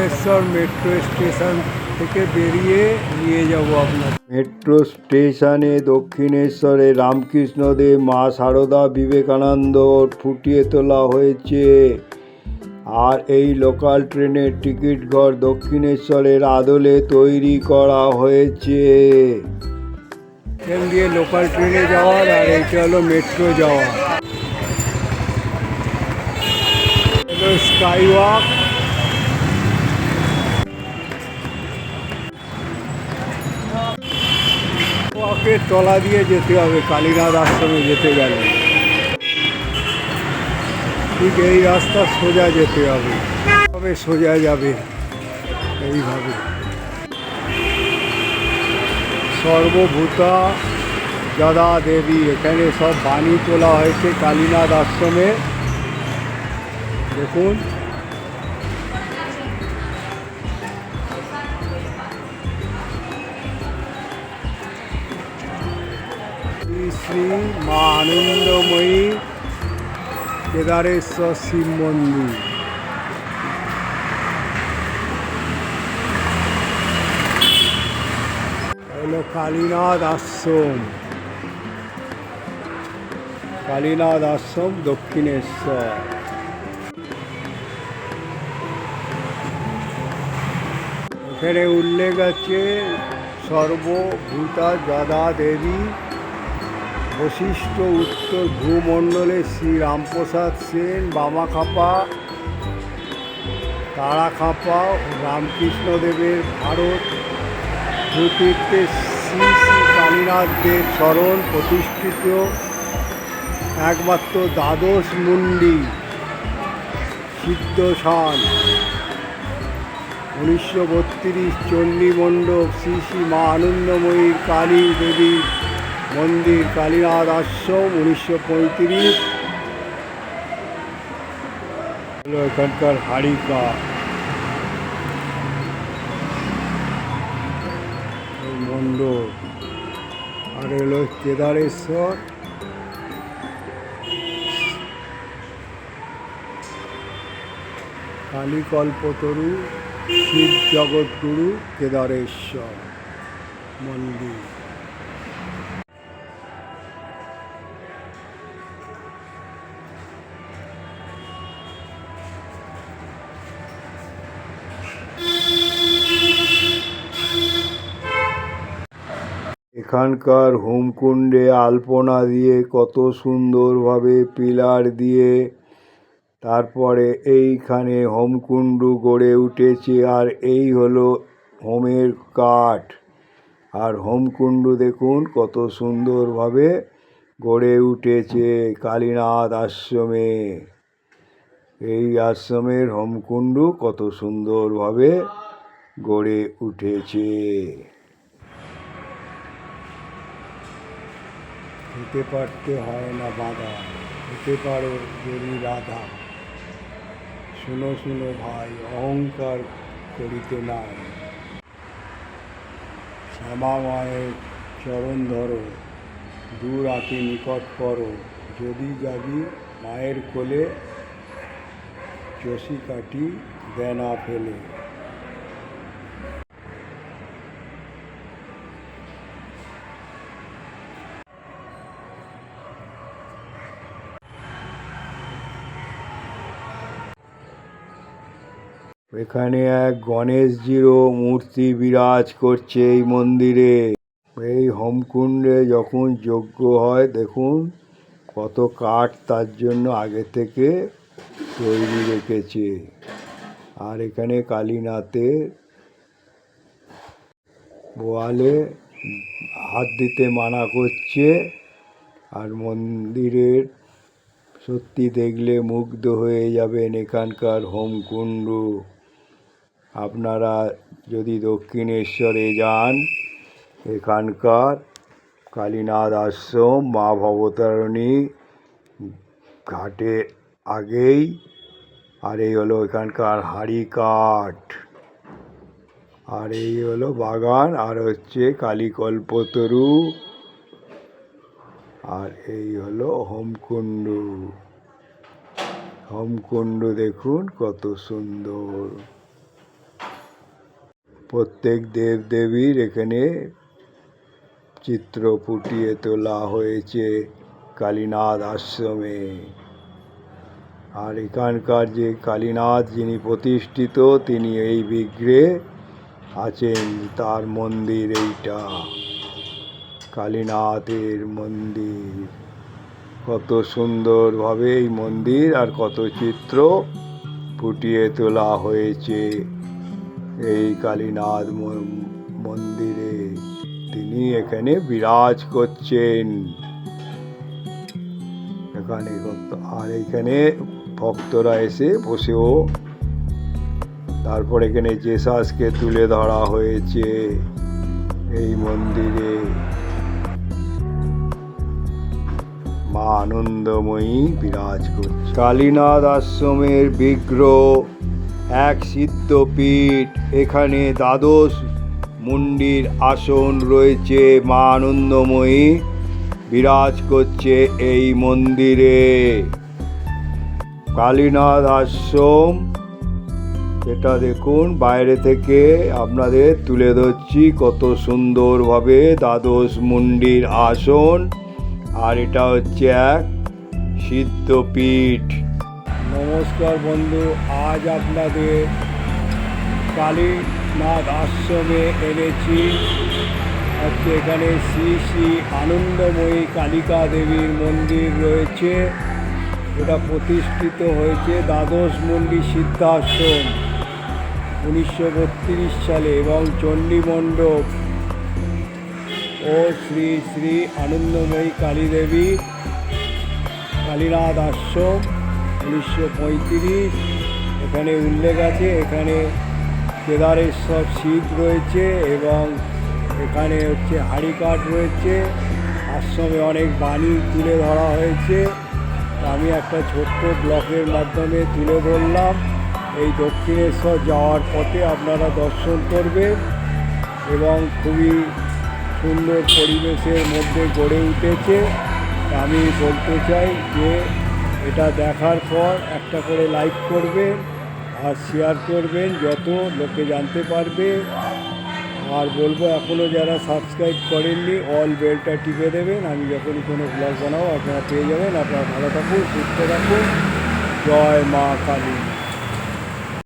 Dakshineswar metro station থেকে বেরিয়ে নিয়ে যাব আপনার মেট্রো স্টেশনে দক্ষিণেশ্বরে রামকৃষ্ণদেব মা সারদা বিবেকানন্দ ফুটিয়ে তোলা হয়েছে। আর এই লোকাল ট্রেনের টিকিট ঘর দক্ষিণেশ্বরের আদলে তৈরি করা হয়েছে। ট্রেন দিয়ে লোকাল ট্রেনে যাওয়ার আর এইটা হলো মেট্রো যাওয়া হলো স্কাই তলা দিয়ে যেতে হবে, কালীনাথ আশ্রমে যেতে গেলে। ঠিক এই রাস্তা সোজা যেতে হবে। তবে সোজা যাবে? এইভাবে। সর্বভূতা যদা দেবী, এখানে সব বাণী তোলা হয়েছে কালীনাথ আশ্রমে। দেখুন। শ্রী মা আনন্দময়ী কেদারেশ্বর শিব মন্দির হলো কালীনাথ আশ্রম কালীনাথ আশ্রম দক্ষিণেশ্বর এখানে উল্লেখ আছে, সর্বভূতা যদা দেবী বশিষ্ঠ উত্তর ভূমণ্ডলে শ্রী রামপ্রসাদ সেন বামাখাপা তারাখাপা রামকৃষ্ণদেবের ভারত ভূতীর্থে শ্রী শ্রী কালীনাথ দেব স্মরণ প্রতিষ্ঠিত একমাত্র দ্বাদশ মুন্ডি সিদ্ধসান উনিশশো বত্রিশ চণ্ডীমণ্ডপ শ্রী শ্রী মা আনন্দময়ীর কালী দেবী মন্দির কালীনাথ আশ্রম উনিশশো পঁয়ত্রিশ। হলো এখানকার এই মণ্ডপ আর এলো কেদারেশ্বর। কালীকল্পতরু শিব জগৎগুরু কেদারেশ্বর মন্দির। এখানকার হোমকুণ্ডে আলপনা দিয়ে কত সুন্দরভাবে পিলার দিয়ে তারপরে এইখানে হোমকুণ্ড গড়ে উঠেছে আর এই হলো হোমের কাঠ। আর হোমকুণ্ড দেখুন কত সুন্দরভাবে গড়ে উঠেছে কালীনাথ আশ্রমে। এই আশ্রমের হোমকুণ্ড কত সুন্দরভাবে গড়ে উঠেছে। হতে পারতে হয় না বাধা হতে পারো যদি রাধা শুনো শুনো ভাই, অহংকার করিতে নাই। শ্যামা মায়ের চরণ ধরো, দূর আঁকি নিকট করো। যদি যাবি মায়ের কোলে চষি কাটি দেনা ফেলে। এখানে এক গণেশজিরও মূর্তি বিরাজ করছে এই মন্দিরে। এই হোমকুণ্ডে যখন যজ্ঞ হয়, দেখুন কত কাঠ তার জন্য আগে থেকে তৈরি রেখেছে। আর এখানে কালীনাথের বোয়ালে হাত দিতে মানা করছে। আর মন্দিরের সত্যি দেখলে মুগ্ধ হয়ে যাবেন এখানকার হোমকুণ্ড। আপনারা যদি দক্ষিণেশ্বরে যান, এখানকার কালীনাথ আশ্রম, মা ভবতারণী ঘাটে আগেই, আর এই হলো এখানকার হাঁড়ি কাঠ আর এই হলো বাগান, আর হচ্ছে কালীকল্পতরু। আর এই হলো হোমকুণ্ড। হোমকুণ্ড দেখুন কত সুন্দর। প্রত্যেক দেব দেবীর এখানে চিত্র ফুটিয়ে তোলা হয়েছে কালীনাথ আশ্রমে। আর এখানকার যে কালীনাথ যিনি প্রতিষ্ঠিত, তিনি এই বিগ্রহে আছেন, তার মন্দির এইটা। কালীনাথের মন্দির। কত সুন্দরভাবে এই মন্দির আর কত চিত্র ফুটিয়ে তোলা হয়েছে। এই কালীনাথ মন্দিরে তিনি এখানে বিরাজ করছেন। এখানে আর এখানে ভক্তরা এসে বসেও তারপর এখানে জেসাসকে তুলে ধরা হয়েছে এই মন্দিরে। মা আনন্দময়ী বিরাজ করছে। কালীনাথ আশ্রমের বিগ্রহ এক সিদ্ধপীঠ এখানে দ্বাদশ মুন্ডির আসন রয়েছে মা আনন্দময়ী। বিরাজ করছে এই মন্দিরে। কালীনাথ আশ্রম। এটা দেখুন, বাইরে থেকে আপনাদের তুলে ধরছি কত সুন্দরভাবে দ্বাদশ মুন্ডির আসন। আর এটা হচ্ছে এক সিদ্ধপীঠ নমস্কার বন্ধু, আজ আপনাদের কালীনাথ আশ্রমে এনেছি। হচ্ছে এখানে শ্রী শ্রী আনন্দময়ী কালিকা দেবীর মন্দির রয়েছে। এটা প্রতিষ্ঠিত হয়েছে দ্বাদশ মন্দির সিদ্ধাশ্রম উনিশশো বত্রিশ সালে এবং চণ্ডী মণ্ডপ ও শ্রী শ্রী আনন্দময়ী কালী দেবী কালীনাথ আশ্রম। উনিশশো পঁয়ত্রিশ। এখানে উল্লেখ আছে, এখানে কেদারেশ্বর শিব রয়েছে এবং এখানে হচ্ছে হাড়িকাঠ রয়েছে। আশ্রমে অনেক বাণী তুলে ধরা হয়েছে। আমি একটা ছোট্ট ব্লকের মাধ্যমে তুলে ধরলাম। এই দক্ষিণেশ্বর যাওয়ার পথে আপনারা দর্শন করবেন এবং খুবই সুন্দর পরিবেশের মধ্যে গড়ে উঠেছে। আমি বলতে চাই যে এটা দেখার পর একটা করে লাইক করবেন আর শেয়ার করবেন যত লোকে জানতে পারবে। আর বলব এখনও যারা সাবস্ক্রাইব করেননি অল বেলটা টিপে দেবেন। আমি যখনই কোনো ব্লগ বানাবো, আপনারা পেয়ে যাবেন। আপনারা ভালো থাকুন, সুস্থ থাকুন। জয় মা কালী।